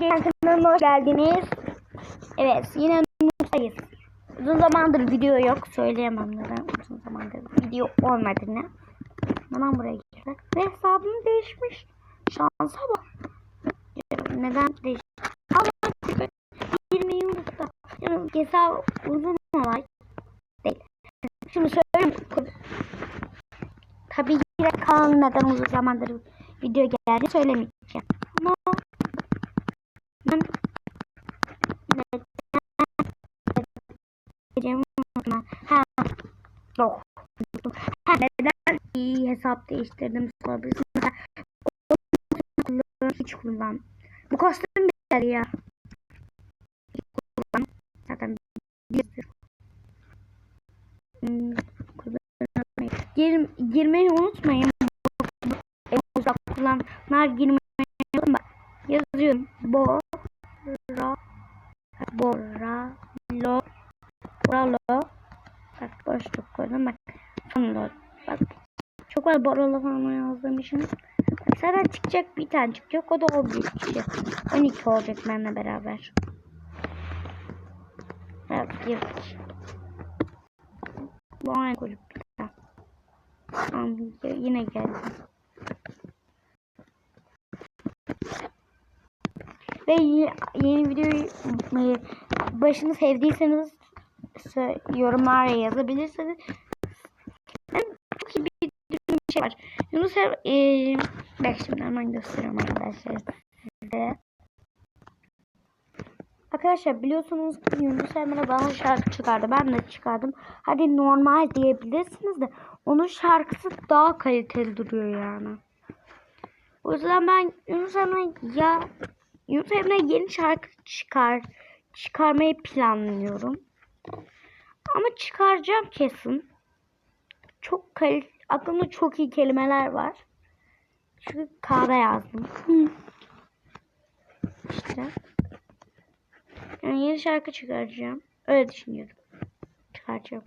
Aç kanalına hoş geldiniz. Evet yine Nusa'yız. Uzun zamandır video yok. Söyleyemem neden uzun zamandır video olmadığını. Hemen buraya girdik. Ve hesabım değişmiş. Şansa bak. Neden değişmiş? Ama girmeyi unuttum. Yani hesap uzun olay değil. Şimdi söyleyeyim. Tabii ki de kanal neden uzun zamandır video geldi söylemeyeceğim. Ama ben neden ha yok ha neden iyi hesap değiştirdim sorabilirsiniz. Mesela hiç kullan. Bu kostüm güzel ya. Kullan. Zaten sürü. Hmm. Gir, girmeyi unutmayın. En uzak kullananlar girmeyi unutmayın. Yazıyorum. Bo ra bora koydum bak sonunda bak. Çok var boralo falan yazdığım için zaten çıkacak bir tane çıkacak o da 11 kişi. 12 olacak benimle beraber. Evet girdik bu aynı kulüp Tamam, yine geldim Ve yeni, videoyu e, başını sevdiyseniz yorumlara yazabilirsiniz. Ben çok iyi bir bir şey var. Yunus Emre, e, bak şimdi hemen gösteriyorum arkadaşlar size. Arkadaşlar biliyorsunuz ki Yunus Emre bana şarkı çıkardı. Ben de çıkardım. Hadi normal diyebilirsiniz de onun şarkısı daha kaliteli duruyor yani. O yüzden ben Yunus Emre ya Yunus Emre yeni şarkı çıkar çıkarmayı planlıyorum. Ama çıkaracağım kesin. Çok kal aklımda çok iyi kelimeler var. Çünkü kahve yazdım. işte. Yani yeni şarkı çıkaracağım. Öyle düşünüyorum. Çıkaracağım.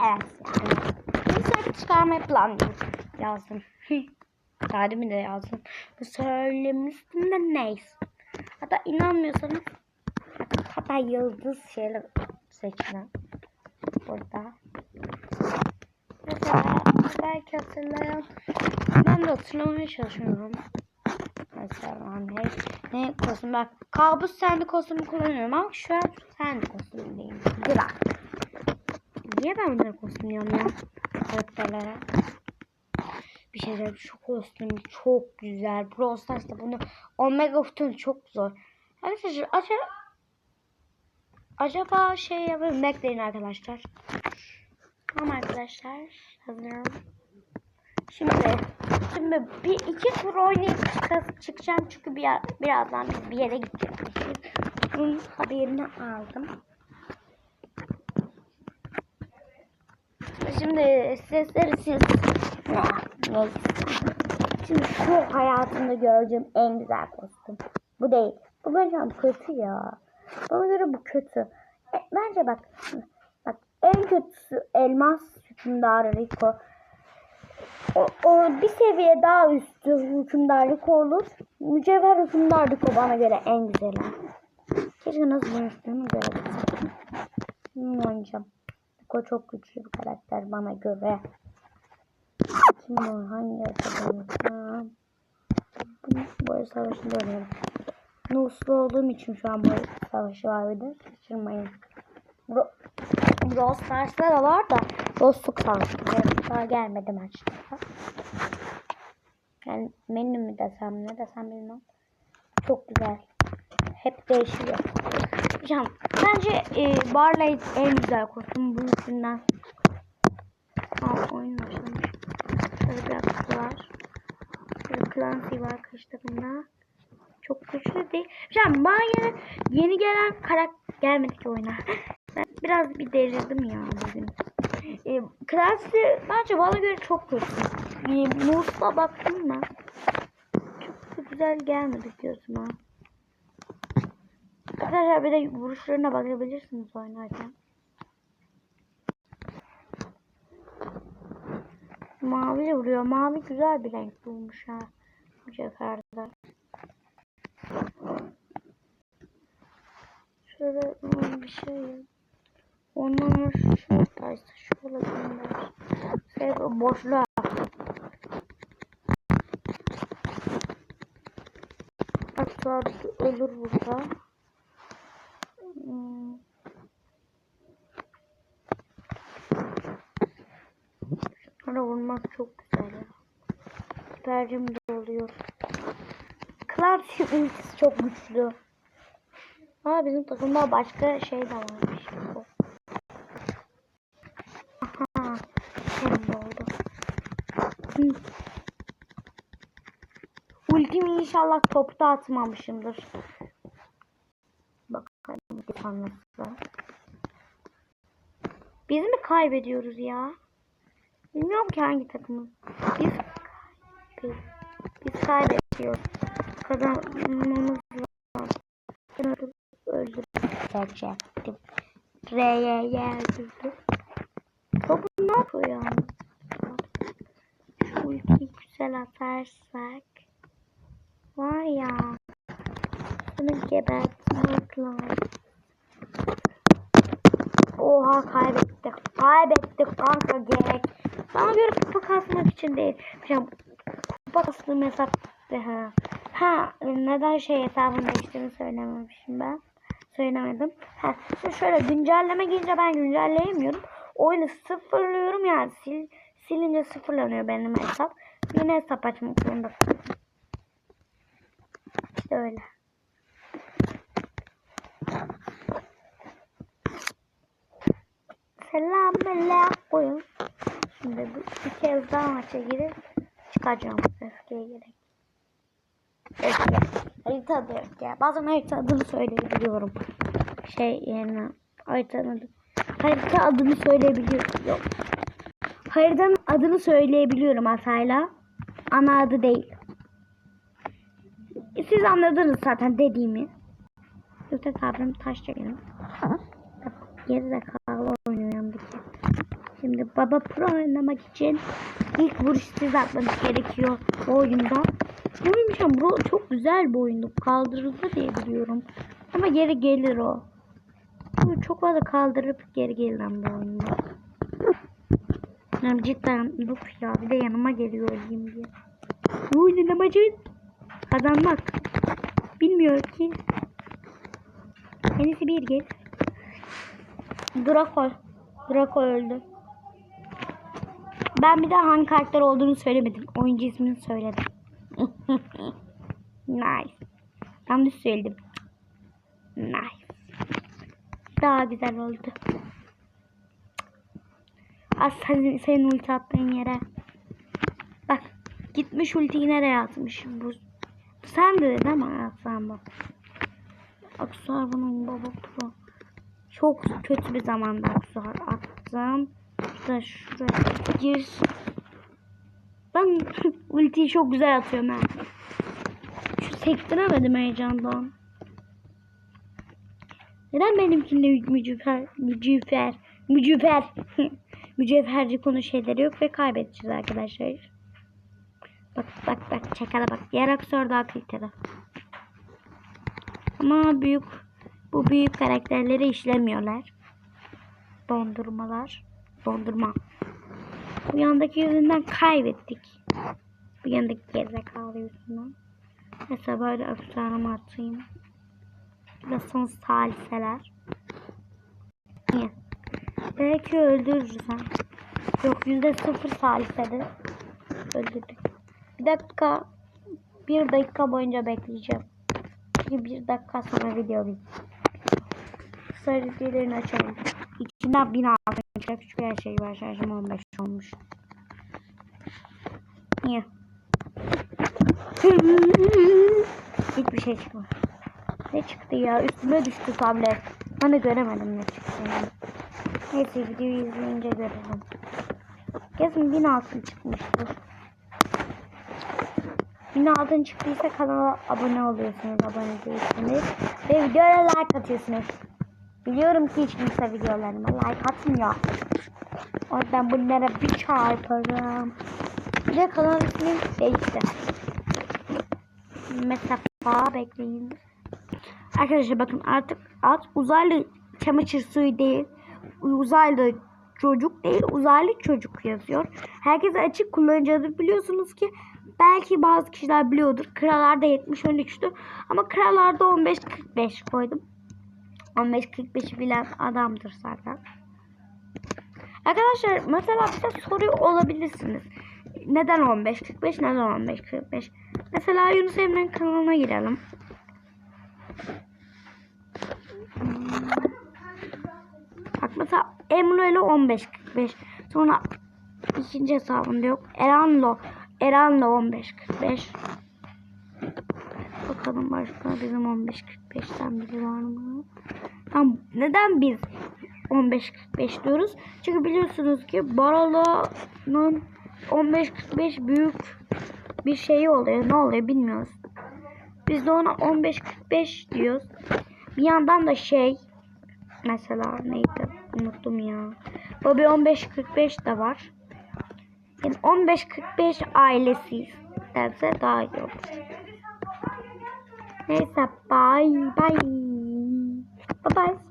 Evet yani. Yeni şarkı çıkarmayı planlıyorum. Yazdım. Demin de yazdım. Bu söylemiştim de neyse. Hatta inanmıyorsanız hatta yıldız şeyler seçin. Burada. Mesela belki hatırlayan ben de hatırlamaya çalışıyorum. Mesela ne, ne kostüm bak kabus sende kostümü kullanıyorum ama şu an sende kostümündeyim. Güzel. Niye ben bunları kostümlüyorum ya? Karakterlere bir şey diyeyim. Şu kostüm çok güzel. Brawl Stars'ta bunu Omega Kutu'nu çok zor. Arkadaşlar acaba acaba şey yapayım bekleyin arkadaşlar. Tamam arkadaşlar hazırım. Şimdi şimdi bir iki tur oynayıp çık çıkacağım çünkü bir birazdan bir yere gideceğiz. Bunun haberini aldım. Şimdi sesleri siz. Şimdi şu hayatımda gördüğüm en güzel kostüm. Bu değil. Bu bence kötü ya. Bana göre bu kötü. E, bence bak. Bak en kötüsü elmas hükümdarı Rico. O, o bir seviye daha üstü hükümdar Rico olur. Mücevher hükümdar Rico bana göre en güzeli. Keşke nasıl dönüştüğünü görebilsem. Hmm, oynayacağım. Rico çok güçlü bir karakter bana göre. Kim o? Hangi arkadaşım? Bu savaşında oynuyorum. Nuslu olduğum için şu an bu savaşı var bir de. Şaşırmayın. Bro Brawl Stars'ta da var da dostluk savaşı. Daha gelmedi maçta. Yani menü mü desem ne desem bilmem. Çok güzel. Hep değişiyor. Can, bence e, Barley en güzel kostüm bu üçünden. Aa, oyun başlamış. Şöyle bir var. Clancy var kış takımda. Çok güçlü değil. Can bana yeni, gelen karakter gelmedi ki oyuna. Ben biraz bir delirdim ya bugün. E, Clancy bence bana göre çok kötü. E, Moose'la baktım mı? Çok da güzel gelmedi gözüme. Arkadaşlar bir de vuruşlarına bakabilirsiniz oynarken. Mavi vuruyor. Mavi güzel bir renk bulmuş ha. Mücevherde. Şöyle bir şey Ondan şu tarzda şu olabilir. Şey boşluğa. Bak tarzı ölür burada. Hmm. Şunlara vurmak çok güzel ya. Tercim doluyor. Clark'ın ultisi çok güçlü. Aa bizim takımda başka şey de varmış. Aha. Şimdi oldu. Hı. Ultimi inşallah topta atmamışımdır. Bakalım tanesi. Biz mi kaybediyoruz ya? Bilmiyorum ki hangi takımın. Biz biz, biz kaybediyoruz. Kazanmamız lazım. Öldüm. Gerçektim. R'ye öldürdüm. Topu ne yapıyor ultiyi güzel atarsak. Var ya. Bunu gebertmek lazım. Oha kaybettik. Kaybettik kanka gerek. Bana göre kupa kasmak için değil. Kupa kastığım hesap ha. Ha neden şey hesabın değiştiğini söylememişim ben. Söylemedim. Ha, şimdi şöyle güncelleme gelince ben güncelleyemiyorum. Oyunu sıfırlıyorum yani sil, silince sıfırlanıyor benim hesap. Yine hesap açmak zorunda. İşte öyle. Selamünaleyküm. Şimdi bu bir kez daha maça girip çıkacağım. Öfkeye gerek. Öfke. Harita da öfke. Bazen harita adını söyleyebiliyorum. Şey yerine haritanın adı. Harita adını söyleyebiliyorum. Yok. Haritanın adını söyleyebiliyorum Asayla. Ana adı değil. Siz anladınız zaten dediğimi. Yoksa sabrım taş çekelim. Gerizekalı oynuyor yanındaki. Şimdi baba pro oynamak için ilk vuruş siz atmanız gerekiyor bu oyunda. Bilmiyorum bu çok güzel bir oyundu. Kaldırıldı diye biliyorum. Ama geri gelir o. Çok fazla kaldırıp geri gelen bir oyunda. Yani cidden bu ya bir de yanıma geliyor öyleyim diye. Bu oyunun amacı kazanmak. Bilmiyor ki. Kendisi bir gel. Draco. Draco öldü. Ben bir daha hangi karakter olduğunu söylemedim. Oyuncu ismini söyledim. Nice. Ben de söyledim. Nice. Daha güzel oldu. Az sen, senin ulti attığın yere. Bak. Gitmiş ultiyi nereye atmış? Bu. Sen de değil mi? Atsan bak. Aksar bunun baba. Çok kötü bir zamanda Aksar attım. İşte şuraya gir. Ben ultiyi çok güzel atıyorum ha. Şu sektiremedim heyecandan. Neden benimkinde mücevher, mücevher, mücevher, mücevherci konu şeyleri yok ve kaybedeceğiz arkadaşlar. Bak bak bak çakala bak. Yer aksor daha kaliteli. Ama büyük bu büyük karakterleri işlemiyorlar. Dondurmalar. Dondurma. Bu yandaki yüzünden kaybettik. Bu yandaki gerizekalı yüzünden. Mesela böyle aksesuarımı atayım. Nasıl saliseler. Niye? Belki öldürürüz ha. Yok yüzde sıfır salisede. Öldürdük. Bir dakika. Bir dakika boyunca bekleyeceğim. Çünkü bir dakika sonra video bitiyor. Sarı açalım. İçinden bin altın çıkacak küçük her şey var. Şarjım 15 olmuş. Niye? Hiçbir şey çıkmadı. Ne çıktı ya? Üstüme düştü tablet. Ben de göremedim ne çıktı yani. Neyse videoyu izleyince görelim. Kesin bin altın çıkmıştı. Bin altın çıktıysa kanala abone oluyorsunuz, abone değilsiniz. Ve videoya like atıyorsunuz. Biliyorum ki hiç kimse videolarıma like atmıyor. O yüzden bunlara bir çarparım. Bir de kanal ismi değişti. Mesela bekleyin. Arkadaşlar bakın artık at uzaylı çamaşır suyu değil. Uzaylı çocuk değil uzaylı çocuk yazıyor. Herkese açık kullanacağını biliyorsunuz ki belki bazı kişiler biliyordur. Krallarda 70-13'tü ama krallarda 15-45 koydum. 15-45'i bilen adamdır zaten. Arkadaşlar mesela bize soruyor olabilirsiniz. Neden 15-45? Neden 15-45? Mesela Yunus Emre'nin kanalına girelim. Bak mesela Emre'yle 15-45. Sonra ikinci hesabında yok. Eran'la Eran'la 15-45. Bakalım başka bizim 15-45'ten biri var mı? Tamam, neden biz 15-45 diyoruz? Çünkü biliyorsunuz ki Barolo'nun 15-45 büyük bir şeyi oluyor. Ne oluyor bilmiyoruz. Biz de ona 15-45 diyoruz. Bir yandan da şey mesela neydi unuttum ya. Bobby 15-45 de var. Yani 15-45 ailesiyiz derse daha iyi olur. Neyse bye bye. Bye bye.